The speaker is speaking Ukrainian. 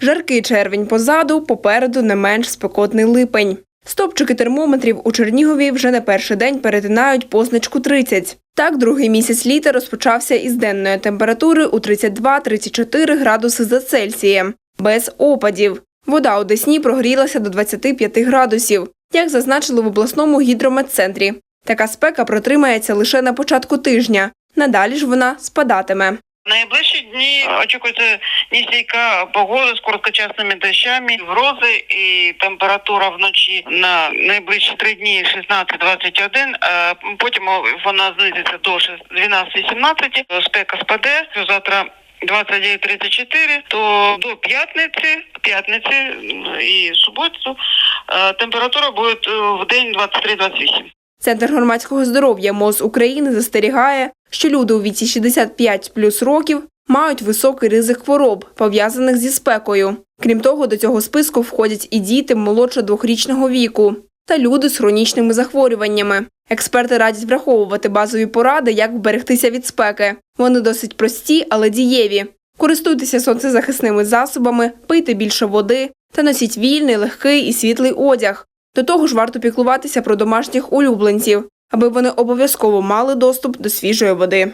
Жаркий червень позаду, попереду не менш спекотний липень. Стопчики термометрів у Чернігові вже не перший день перетинають позначку 30. Так, другий місяць літа розпочався із денної температури у 32-34 градуси за Цельсієм, без опадів. Вода у Десні прогрілася до 25 градусів, як зазначили в обласному гідрометцентрі. Така спека протримається лише на початку тижня. Надалі ж вона спадатиме. Найближчі дні очікується нестійка погода з короткочасними дощами, грози і температура вночі на найближчі три дні 16-21, а потім вона знизиться до 12-17, спека спаде, завтра 29-34, то до п'ятниці, п'ятниці і суботу е, температура буде е, в день 23-28. Центр громадського здоров'я МОЗ України застерігає, що люди у віці 65 плюс років мають високий ризик хвороб, пов'язаних зі спекою. Крім того, до цього списку входять і діти молодше двохрічного віку та люди з хронічними захворюваннями. Експерти радять враховувати базові поради, як вберегтися від спеки. Вони досить прості, але дієві. Користуйтеся сонцезахисними засобами, пийте більше води та носіть вільний, легкий і світлий одяг. До того ж, варто піклуватися про домашніх улюбленців, аби вони обов'язково мали доступ до свіжої води.